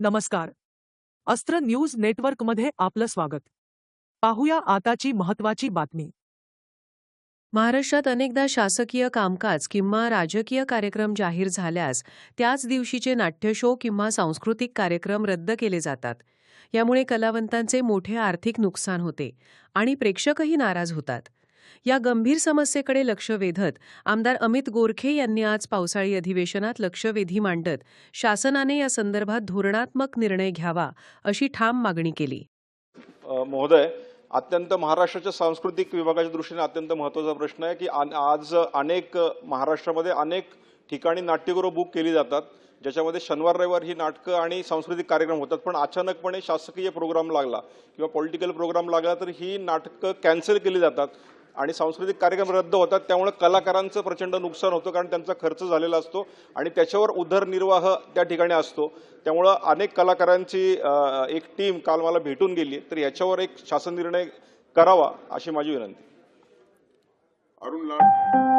नमस्कार. अस्त्र न्यूज नेटवर्कमध्ये आपलं स्वागत. पाहूया आताची महत्वाची बातमी. महाराष्ट्रात अनेकदा शासकीय कामकाज किंवा राजकीय कार्यक्रम जाहीर झाल्यास त्याच दिवशीचे नाट्यशो किंवा सांस्कृतिक कार्यक्रम रद्द केले जातात. यामुळे कलावंतांचे मोठे आर्थिक नुकसान होते आणि प्रेक्षकही नाराज होतात. या गंभीर समस्येकडे लक्ष वेधत आमदार अमित गोरखे यांनी आज पावसाळी अधिवेशनात लक्षवेधी मांडत शासनाने या संदर्भात धोरणात्मक निर्णय घ्यावा अशी ठाम मागणी केली. महोदय अत्यंत महाराष्ट्राच्या सांस्कृतिक विभागाच्या दृष्टीने अत्यंत महत्त्वाचा प्रश्न आहे की आज अनेक महाराष्ट्रामध्ये अनेक ठिकाणी नाट्यगृह बुक केली जातात ज्याच्यामध्ये शनिवार रविवार ही नाटकं आणि सांस्कृतिक कार्यक्रम होतात. पण अचानकपणे शासकीय प्रोग्राम लागला किंवा पॉलिटिकल प्रोग्राम लागला तर ही नाटकं कॅन्सल केली जातात. आणि सांस्कृतिक कार्यक्रम रद्द होतात त्यामुळे कलाकारांचं प्रचंड नुकसान होतं कारण त्यांचा खर्च झालेला असतो आणि त्याच्यावर उदरनिर्वाह त्या ठिकाणी असतो. त्यामुळं अनेक कलाकारांची एक टीम काल मला भेटून गेली तर याच्यावर एक शासन निर्णय करावा अशी माझी विनंती. अरुण लाड